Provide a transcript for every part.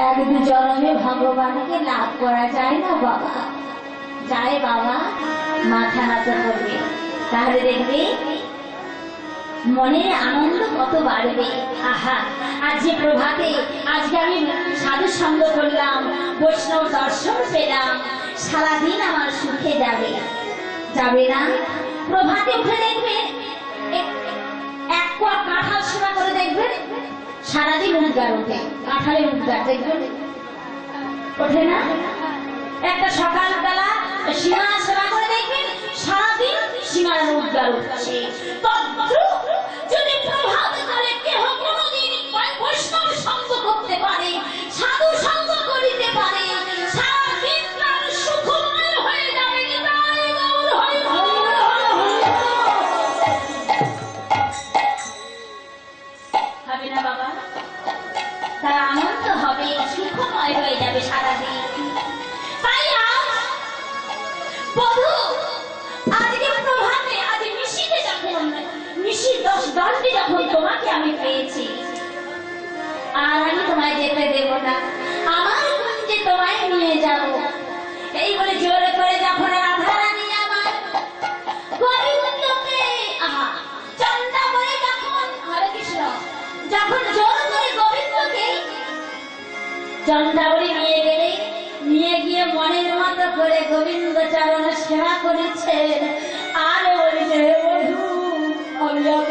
এক ভগবানকে লাভ করা যায় না বাবা যায় বাবা মাথা নত করবে তাহলে দেখবে মনের আনন্দ কত বাড়বে আহা আজ যে প্রভাতে আজকে আমি সাধু সঙ্গ করলাম বৈষ্ণব দর্শন পেলাম সারাদিন আমার সুখে যাবে যাবে না প্রভাতে উঠে দেখবে এক কোয়া কাঁঠাল সেবা করে দেখবে, সারাদিন উদ্গার ওঠে, কাঁঠালের উদ্গার দেখবেন ওঠে না? একটা সকালবেলা সীমানা সেবা করে দেখবেন সারাদিন সীমার উদ্গার উঠছে। যদি প্রভাত করে কেহ বেচারা সেবা করেছেন। আর বলছে বধু আমি যাব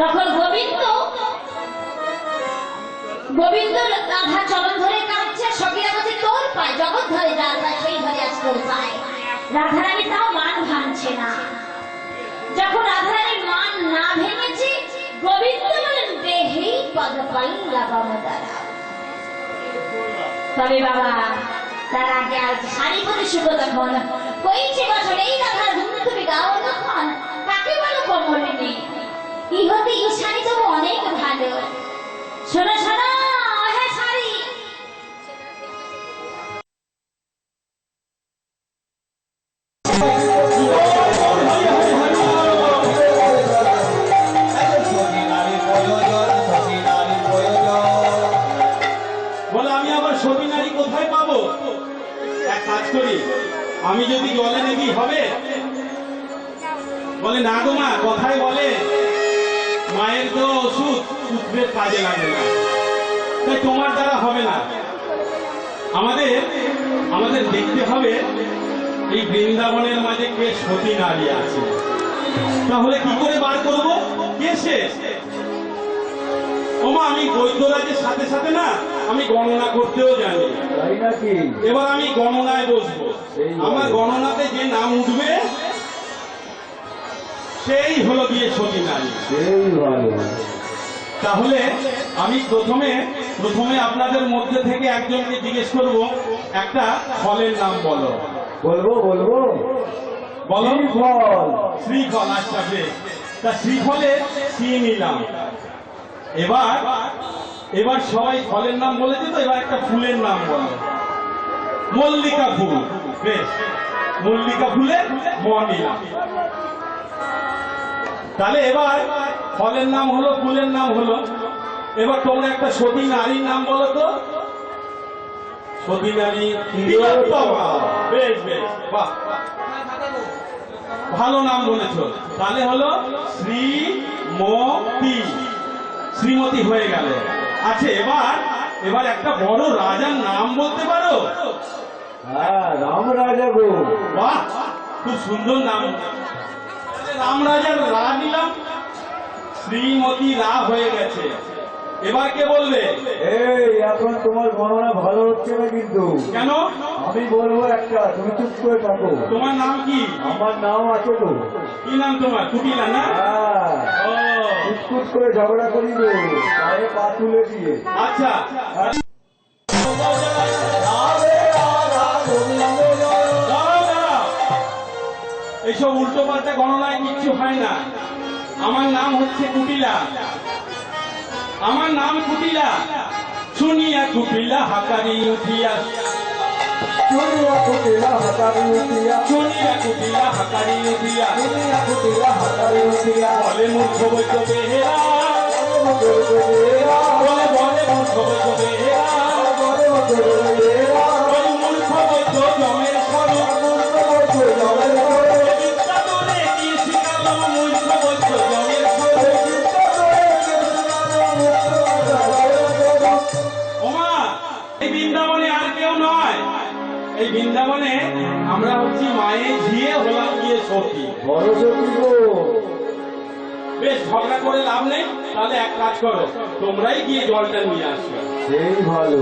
তখন গোবিন্দ গোবিন্দ রাধা চরণ ধরে কাঁদছে, সখীরা বলছে, তোর পায় জগৎ ধরে যার পায় সেই ধরে আজ তোর পায়। রাধারানী তাও মান ভাঙছে না। যখন রাধারানীর মান না ভেঙেছে, গোবিন্দ বলেন দেহি পদ পাল্লা দ্বারা তবে বাবা, তার আগে আজ শাড়ি পরে শুভ তখন কইছে বছর, এই রাধার গুণ তুমি গাও তখন কাকে বলো কমলিনী ইহতে এই শাড়ি তো অনেক ভালো। শোনো শোনো নাম উঠবে সেই হলো গিয়ে সতী নারী। তাহলে আমি প্রথমে প্রথমে আপনাদের মধ্যে থেকে একজনকে জিজ্ঞেস করব একটা ফলের নাম বলো। বলব বলব? বলো। ফল শ্রীফল আচ্ছা বেশ। তা শ্রীফলে শ্রী নিলাম? এবার এবার সবাই ফলের নাম বলেছে তো এবার একটা ফুলের নাম বলো। মল্লিকা ফুল বেশ। মল্লিকা ফুলের ম তাহলে এবার ফলের নাম হলো, ফুলের নাম হলো। এবার তোমরা একটা সতী নারীর নাম বলো তো। সতী নারী। বেশ বেশ, বাহ। ভালো নাম বলেছ। তাহলে হলো শ্রীমতী। শ্রীমতী হয়ে গেল। আচ্ছা এবার এবার একটা বড় রাজার নাম বলতে পারো? হ্যাঁ রাম রাজা গো। বাহ খুব সুন্দর নাম। রাম রাজার রা নিলাম। শ্রীমতী রা হয়ে গেছে। এবার কে বলবে? এই এখন তোমার গণনা ভালো হচ্ছে না কিন্তু। কেন? আমি বলব একটা তুমি চুপ করে থাকো। তোমার নাম কি? আমার নাম আছে তো। কি নাম তোমার? কুটিলা না? হ্যাঁ। কুটকুট করে ঝগড়া করি পায়ে পা তুলে দিয়ে। আচ্ছা। এইসব উল্টো পাল্টা গণনায় কিচ্ছু হয় না। আমার নাম হচ্ছে কুটিলা। আমার নাম কুটিলা। শুনিয়া কুটিলা হাকারি উঠিয়া। চুরিয়া কুটিলা হাতারি উঠিয়া। শুনিয়া কুটিলা হাকারি উঠিয়া। চুরিয়া কুটিলা বাড়ি উঠিয়া। বলে মূর্খ বৈদ্য বেহেরা। বলে বলে মূর্খ বৈদ্য বেহেরা। বলে বেলা ওই আমরা হচ্ছি মায়ের ঝিয়ে হলাম গিয়ে সখী। বড় সত্যি গো। বেশ ঝগড়া করে লাভ নেই তাহলে এক কাজ করো তোমরাই গিয়ে জলটা নিয়ে আসো সেই ভালো।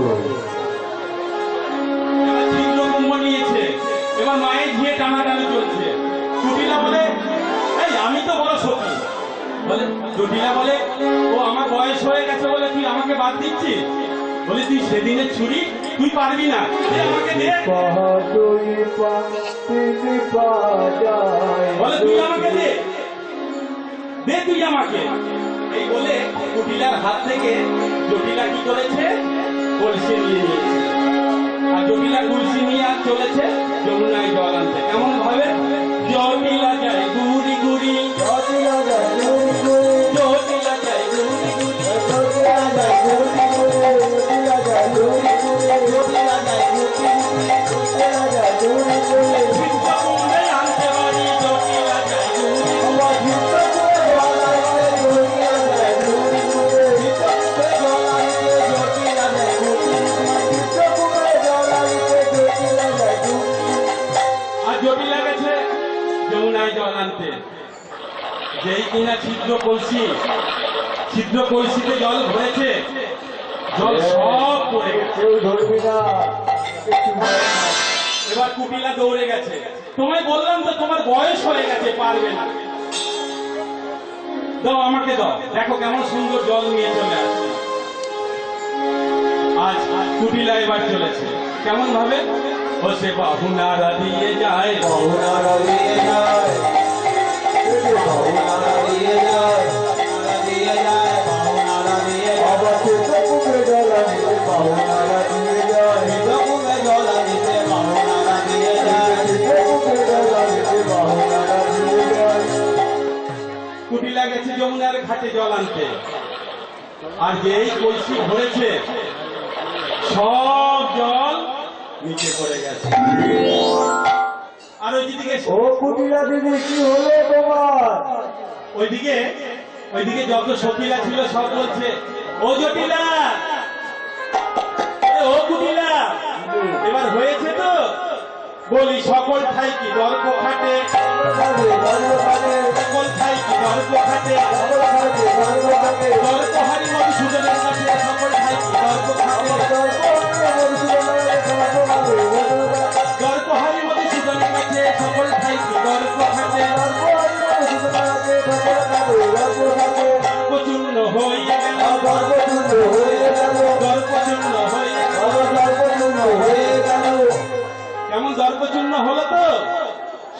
এবার তীব্র কুম্ভ নিয়েছে এবার মায়ের ঝিয়ে টানাটানি চলছে। বলে এই আমি তো বড় সখী। বলে বলে ও আমার বয়স হয়ে গেছে বলে তুই আমাকে বাদ দিচ্ছিস? বলে তুই সেদিনের ছুরি তুই পারবি না। বলে তুই আমাকে দে। দে তুই আমাকে। এই বলে জটিলার হাত থেকে জটিলা কি করেছে? কলসি নিয়ে নিয়েছে। আর জটিলা কলসি নিয়ে আর চলেছে যমুনায় জল আনতে। কেমন ভাবে? জটিলা যায়, গুড়ি গুড়ি। জটিলা যায় জটিলা গেছে যমুনায় জল আনতে। যেই কিনা ছিদ্র কলসি ছিদ্র কলসিতে জল ভরেছে জল সব পড়ে গেছে। এবার কুটিলা দৌড়ে গেছে। তোমায় বললাম তো তোমার বয়স হয়ে গেছে পারবে না। দাও আমাকে দাও। দেখো কেমন সুন্দর জল নিয়ে চলে আসছে। আজ কুটিলা এবার চলেছে। কেমন ভাবে? ও সে যায়। বাহুনারা দিয়ে যায়। নিতে বাহুনারা দিয়ে যায়। জলা নিতে বাহুনারা দিয়ে যায়। কুটিলা গেছে যমুনার ঘাটে জল আনতে। আর যেই কলসি ভরেছে সব জল নিচে পড়ে গেছে। আর ওইদিকে ও কুটিরা দিদি কি হলো তোমার? ওইদিকে ওইদিকে যত সতীরা ছিল সব বলছে ও জটিলা! ও কুটিলা! এবার হয়েছে তো? বলি, সকল ঠাই কি গল্প খাটে? সকল ঠাই কি গল্প খাটে? গল্প হারি মধুসূদনের কাছে সকল ঠাই কি গল্প খাটে? গল্প হারি মধুসূদনের কাছে সকল ঠাই কি গল্প খাটে? প্রচূর্ণ হয়ে গেল। কেমন দর্পচূর্ণ হলো তো?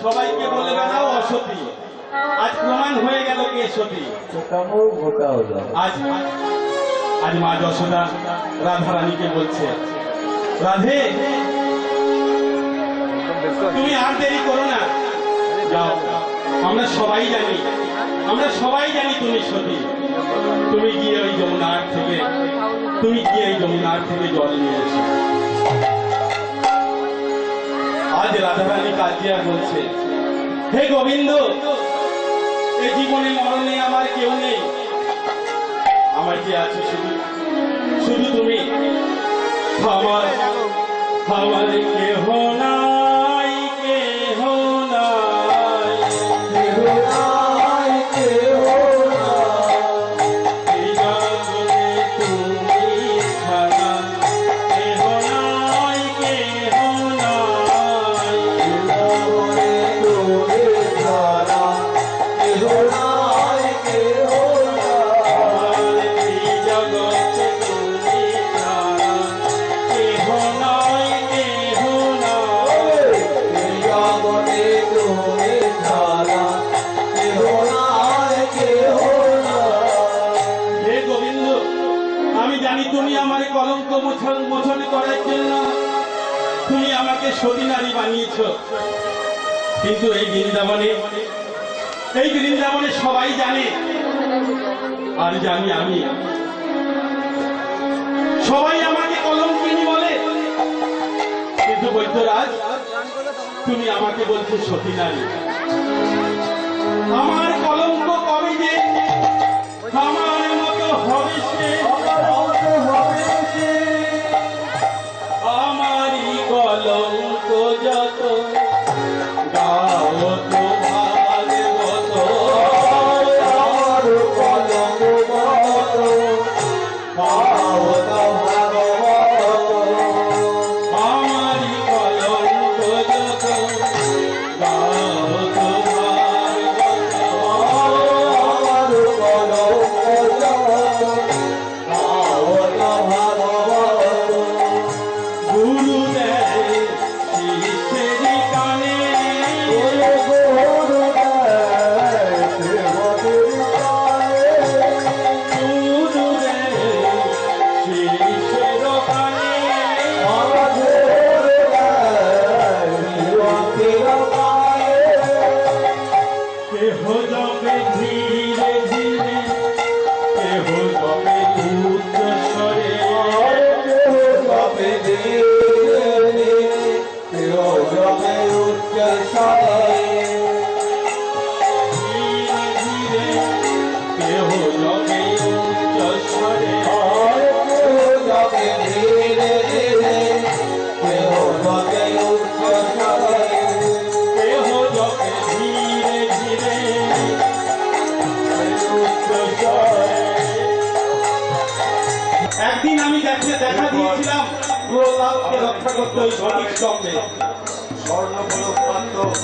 সবাইকে বলে বেড়াও অসতী। আজ প্রমাণ হয়ে গেল কে সতী। আজ আজ মা যশোদা রাধা রানীকে বলছে রাধে তুমি আর দেরি করো না। যাও আমরা সবাই জানি আমরা সবাই জানি তুমি সতী। তুমি গিয়ে ওই যমুনার থেকে তুমি গিয়ে ওই যমুনার থেকে জল নিয়ে এসো। আজ রাধারানী কাজিয়া বলছে, হে গোবিন্দ, এ জীবনে মরণে আমার কেউ নেই। আমার যে আছে শুধু শুধু তুমি? আমার আমার কেহ নাই। বানিয়েছ কিন্তু এই বৃন্দাবনে এই বৃন্দাবনে সবাই জানে। আর জানি আমি। সবাই আমাকে কলঙ্কিনী বলে। কিন্তু বৈদ্যরাজ, তুমি আমাকে বলছো সতী নারী আমার কলঙ্ক কবে যে, আমার মতো হবে সে।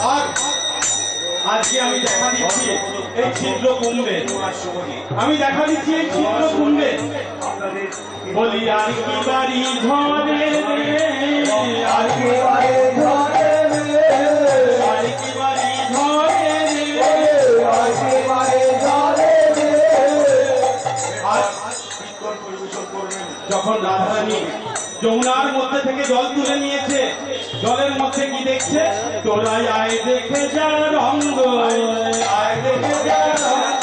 আর আজকে আমি দেখা দিচ্ছি এই ছিদ্র কুম্ভে আমি দেখা দিচ্ছি বলি আর কি বাড়ি ধরে আর কি আর কি বাড়ি ধরে আর যখন রাধারানী যমুনার মধ্যে থেকে জল তুলে নিয়েছে। জলের মধ্যে কি দেখছে? তোরাই আয় দেখে যা রঙ্গ। আয় দেখে যা রঙ্গ।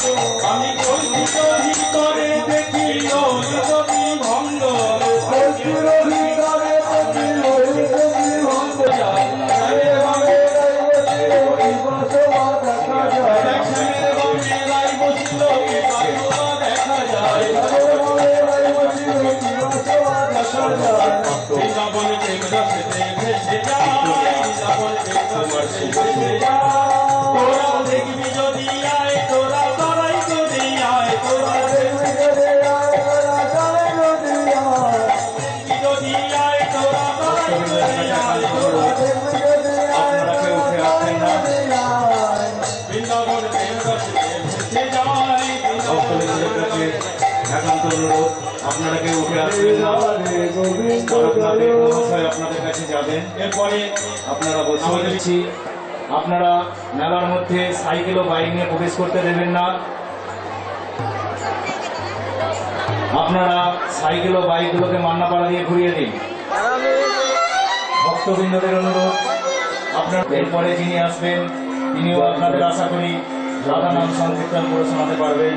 এরপরে আপনারা বসে দিচ্ছি। আপনারা মেলার মধ্যে সাইকেল ও বাইক নিয়ে প্রবেশ করতে দেবেন না। আপনারা সাইকেল ও বাইকগুলোকে মান্নাপাড়া দিয়ে ঘুরিয়ে দিন। ভক্তবৃন্দদের অনুরোধ, আপনার এরপরে যিনি আসবেন, তিনিও আপনাদের আশা করি রাধা নাম সংকীর্তন করে শোনাতে পারবেন।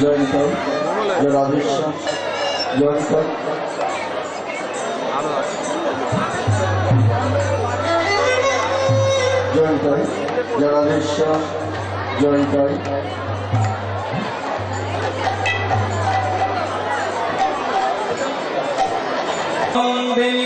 জয়ন্তর জয় রাধেশ্বর জয়ন্তর জয় রাধেশ্বর জয়ন্তর দেবিকাই গো